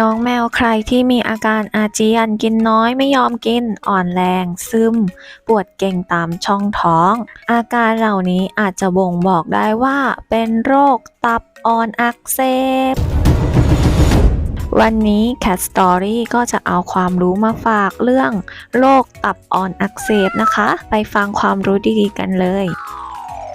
น้องแมวใครที่มีอาการอาเจียนกินน้อยไม่ยอมกิน อ่อนแรง ซึม ปวดเก่งตามช่องท้อง อาการเหล่านี้อาจจะบ่งบอกได้ว่าเป็นโรคตับอ่อนอักเสบวันนี้ Cat Story ก็จะเอาความรู้มาฝากเรื่อง โรคตับอ่อนอักเสบนะคะ ไปฟังความรู้ดีๆกันเลย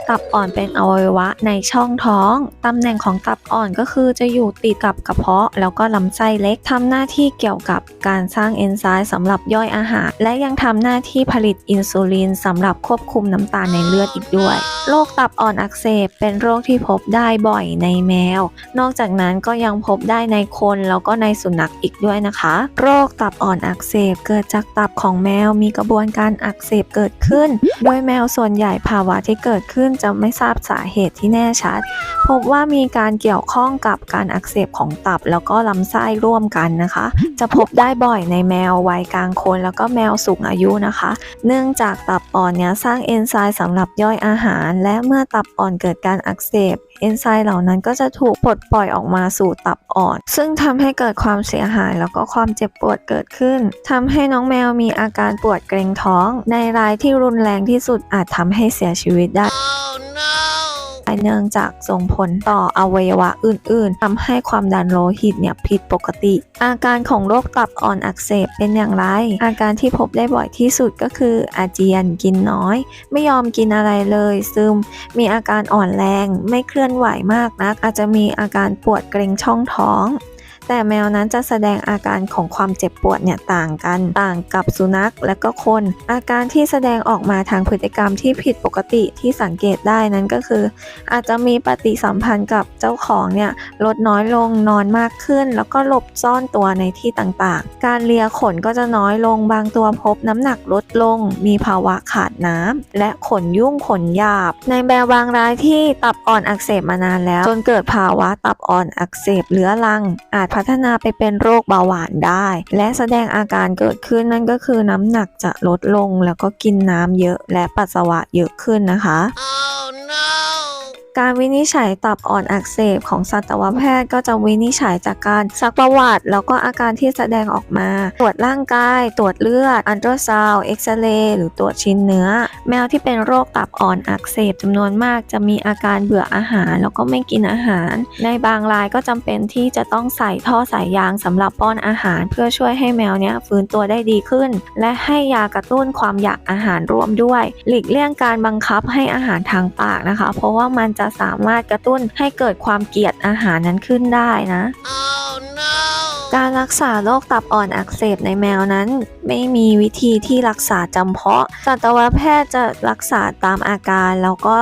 ตับอ่อนเป็นอวัยวะในช่องท้อง ตำแหน่งของตับอ่อนก็คือจะอยู่ติดกับกระเพาะ แล้วก็ลำไส้เล็กทำหน้าที่เกี่ยวกับการสร้างเอนไซม์สำหรับย่อยอาหาร และยังทำหน้าที่ผลิตอินซูลินสำหรับควบคุมน้ำตาลในเลือดอีกด้วย โรคตับอ่อนอักเสบเป็นโรคที่พบได้บ่อยในแมว นอกจากนั้นก็ยังพบได้ในคนแล้วก็ในสุนัขอีกด้วยนะคะ โรคตับอ่อนอักเสบเกิดจากตับของแมวมีกระบวนการอักเสบเกิดขึ้น โดยแมวส่วนใหญ่ภาวะที่เกิดขึ้นจะไม่ทราบสาเหตุที่แน่ชัด พบว่ามีการเกี่ยวข้องกับการอักเสบของตับ แล้วก็ลำไส้ร่วมกันนะคะ จะพบได้บ่อยในแมววัยกลางคน แล้วก็แมวสูงอายุนะคะ เนื่องจากตับอ่อนเนี้ยสร้างเอนไซม์สำหรับย่อยอาหาร และเมื่อตับอ่อนเกิดการอักเสบ เอนไซม์เหล่านั้นก็จะถูกปลดปล่อยออกมาสู่ตับอ่อน ซึ่งทำให้เกิดความเสียหายแล้วก็ความเจ็บปวดเกิดขึ้นทำให้น้องแมวมีอาการปวดเกร็งท้อง ในรายที่รุนแรงที่สุดอาจทำให้เสียชีวิตได้ เนื่องจากส่งผลต่ออวัยวะอื่น ๆทำให้ความดันโลหิตเนี่ยผิดปกติ อาการของโรคตับอ่อนอักเสบเป็นอย่างไร อาการที่พบได้บ่อยที่สุดก็คืออาเจียนกินน้อย ไม่ยอมกินอะไรเลย ซึม มีอาการอ่อนแรง ไม่เคลื่อนไหวมากนัก อาจจะมีอาการปวดเกร็งช่องท้อง แต่แมวนั้นจะแสดงอาการของความเจ็บปวดเนี่ยต่างกัน ต่างกับสุนัขและก็คน อาการที่แสดงออกมาทางพฤติกรรมที่ผิดปกติที่สังเกตได้นั้นก็คือ อาจจะมีปฏิสัมพันธ์กับเจ้าของเนี่ยลดน้อยลงนอนมากขึ้น แล้วก็หลบซ่อนตัวในที่ต่างๆ การเลียขนก็จะน้อยลงบางตัวพบน้ำหนักลดลง มีภาวะขาดน้ำและขนยุ่งขนหยาบ ในแมวบางรายที่ตับอ่อนอักเสบมานานแล้ว จนเกิดภาวะตับอ่อนอักเสบเรื้อรังอาจพัฒนาไปเป็นโรคเบาหวานได้ และแสดงอาการเกิดขึ้นนั่นก็คือน้ำหนักจะลดลงแล้วก็กินน้ำเยอะและปัสสาวะเยอะขึ้นนะคะ Oh! การวินิจฉัยตับอ่อนอักเสบของสัตวแพทย์ก็จะวินิจฉัยจากการซักประวัติ แล้วก็อาการที่แสดงออกมา ตรวจร่างกาย ตรวจเลือด อันตราซาวเอ็กซเรย์หรือตรวจชิ้นเนื้อ แมวที่เป็นโรคตับอ่อนอักเสบจำนวนมากจะมีอาการเบื่ออาหาร แล้วก็ไม่กินอาหาร ในบางรายก็จำเป็นที่จะต้องใส่ท่อสายยางสำหรับป้อนอาหาร เพื่อช่วยให้แมวเนี้ยฟื้นตัวได้ดีขึ้น และให้ยากระตุ้นความอยากอาหารร่วมด้วย หลีกเลี่ยงการบังคับให้อาหารทางปากนะคะ เพราะว่ามันจะสามารถกระตุ้นให้เกิดความเกลียดอาหารนั้นขึ้นได้นะ Oh รักษาโรคตับอ่อนอักเสบในแมวนั้น ไม่มีวิธีที่รักษาจำเพาะสัตวแพทย์จะรักษาตามอาการ แล้วก็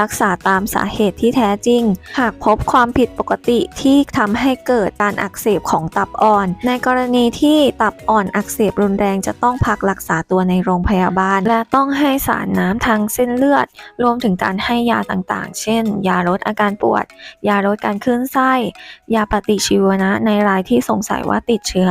รักษาตามสาเหตุที่แท้จริง หากพบความผิดปกติที่ทำให้เกิดการอักเสบของตับอ่อน ในกรณีที่ตับอ่อนอักเสบรุนแรงจะต้องพักรักษาตัวในโรงพยาบาล และต้องให้สารน้ำทางเส้นเลือด รวมถึงการให้ยาต่างๆ เช่น ยาลดอาการปวด ยาลดการคลื่นไส้ ยาปฏิชีวนะในรายที่สงสัยว่าติดเชื้อ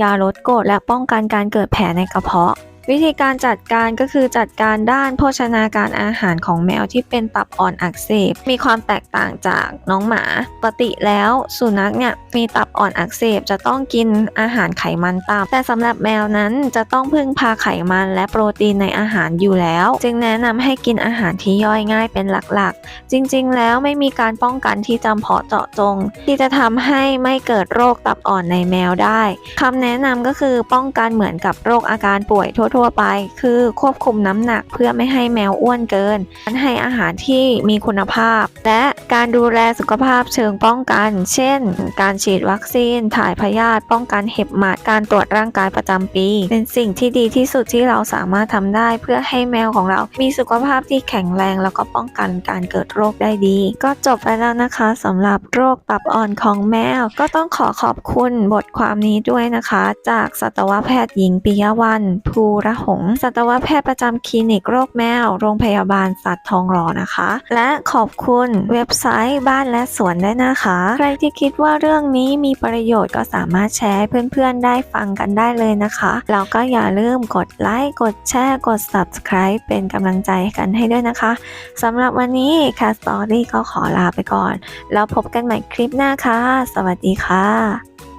ยาลดกรดและป้องกันการเกิดแผลในกระเพาะ วิธีการจัดการก็คือจัดการด้านโภชนาการอาหารของแมวที่เป็นตับอ่อนอักเสบ มีความแตกต่างจากน้องหมาปกติแล้วสุนัขเนี่ยมีตับอ่อนอักเสบจะต้องกินอาหารไขมันต่ำแต่สำหรับแมวนั้นจะต้องพึ่งพาไขมันและโปรตีนในอาหารอยู่แล้ว จึงแนะนำให้กินอาหารที่ย่อยง่ายเป็นหลักๆ จริงๆ แล้วไม่มีการป้องกันที่จำเพาะเจาะจง ที่จะทำให้ไม่เกิดโรคตับอ่อนในแมวได้คำแนะนำก็คือป้องกันเหมือนกับโรคอาการป่วยทั่วๆไป คือควบคุมน้ำหนักเพื่อไม่ให้แมวอ้วนเกินการให้อาหารที่มีคุณภาพ และการดูแลสุขภาพเชิงป้องกัน เช่น การฉีดวัคซีน ถ่ายพยาธิป้องกันเห็บหมัดการตรวจร่างกายประจำปี เป็นสิ่งที่ดีที่สุดที่เราสามารถทำได้ เพื่อให้แมวของเรามีสุขภาพที่แข็งแรงแล้วก็ป้องกันการเกิดโรคได้ดี ก็จบไปแล้วนะคะสำหรับโรคตับอ่อนของแมว ก็ต้องขอขอบคุณบทความนี้ด้วยนะคะ จากสัตวแพทย์หญิงปิยวันภูระหงสัตวแพทย์ประจำคลินิกโรคแมว โรงพยาบาลสัตว์ทองหล่อนะคะ และขอบคุณเว็บไซต์บ้านและสวนได้นะคะ ใครที่คิดว่าเรื่องนี้มีประโยชน์ก็สามารถแชร์เพื่อนๆได้ฟังกันได้เลยนะคะแล้วก็อย่าลืมกดไลค์กดแชร์กด subscribe เป็นกำลังใจกันให้ด้วยนะคะสำหรับวันนี้ Cat Story ก็ขอลาไปก่อน แล้วพบกันใหม่คลิปหน้าค่ะ สวัสดีค่ะ